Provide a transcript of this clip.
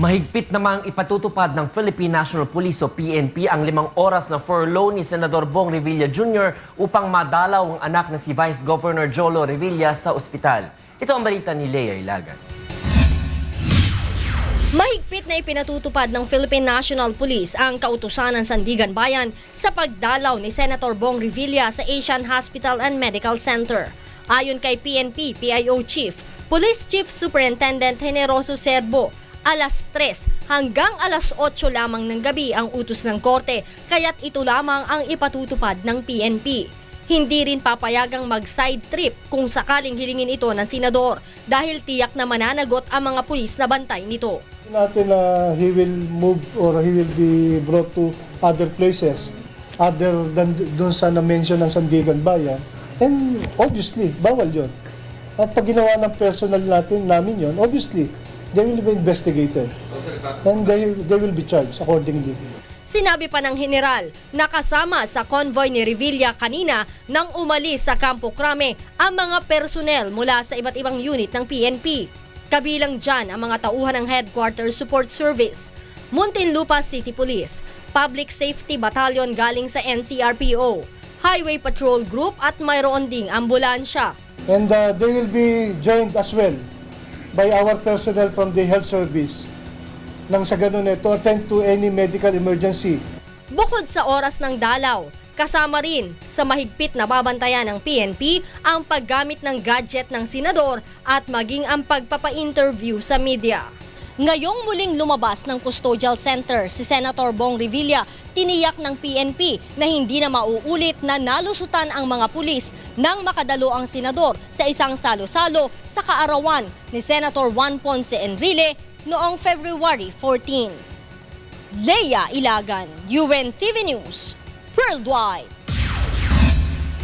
Mahigpit namang ipatutupad ng Philippine National Police o PNP ang limang oras na furlough ni Senador Bong Revilla Jr. upang madalaw ang anak na si Vice Governor Jolo Revilla sa ospital. Ito ang balita ni Lea Ilagan. Mahigpit na ipinatutupad ng Philippine National Police ang kautusan ng Sandigan Bayan sa pagdalaw ni Senator Bong Revilla sa Asian Hospital and Medical Center. Ayon kay PNP PIO Chief, Police Chief Superintendent Generoso Serbo, alas 3 hanggang alas 8 lamang ng gabi ang utos ng korte kaya't ito lamang ang ipatutupad ng PNP. Hindi rin papayagang mag-side trip kung sakaling hilingin ito ng senador dahil tiyak na mananagot ang mga pulis na bantay nito. natin na he will move or he will be brought to other places other than doon sa na-mention ng Sandigan Bayan. And obviously, bawal yon. At pag ginawa ng personal natin, namin yon, obviously, they will be investigated. And they, they will be charged accordingly. Sinabi pa ng general na kasama sa convoy ni Revilla kanina nang umalis sa Campo Crame ang mga personnel mula sa iba't ibang unit ng PNP. Kabilang dyan ang mga tauhan ng Headquarters Support Service, Muntinlupa City Police, Public Safety Battalion galing sa NCRPO, Highway Patrol Group at mayroon ding ambulansya. And uh, they will be joined as well by our personnel from the health service nang sa ganun eh, to attend to any medical emergency Bukod sa oras ng dalaw, kasama rin sa mahigpit na babantayan ng PNP ang paggamit ng gadget ng senador at maging ang pagpapa-interview sa media. Ngayong muling lumabas ng custodial center si Senator Bong Revilla, tiniyak ng PNP na hindi na mauulit na nalusutan ang mga pulis nang makadalo ang senador sa isang salo-salo sa kaarawan ni Senator Juan Ponce Enrile noong February 14. Leia Ilagan, UNTV News, Worldwide.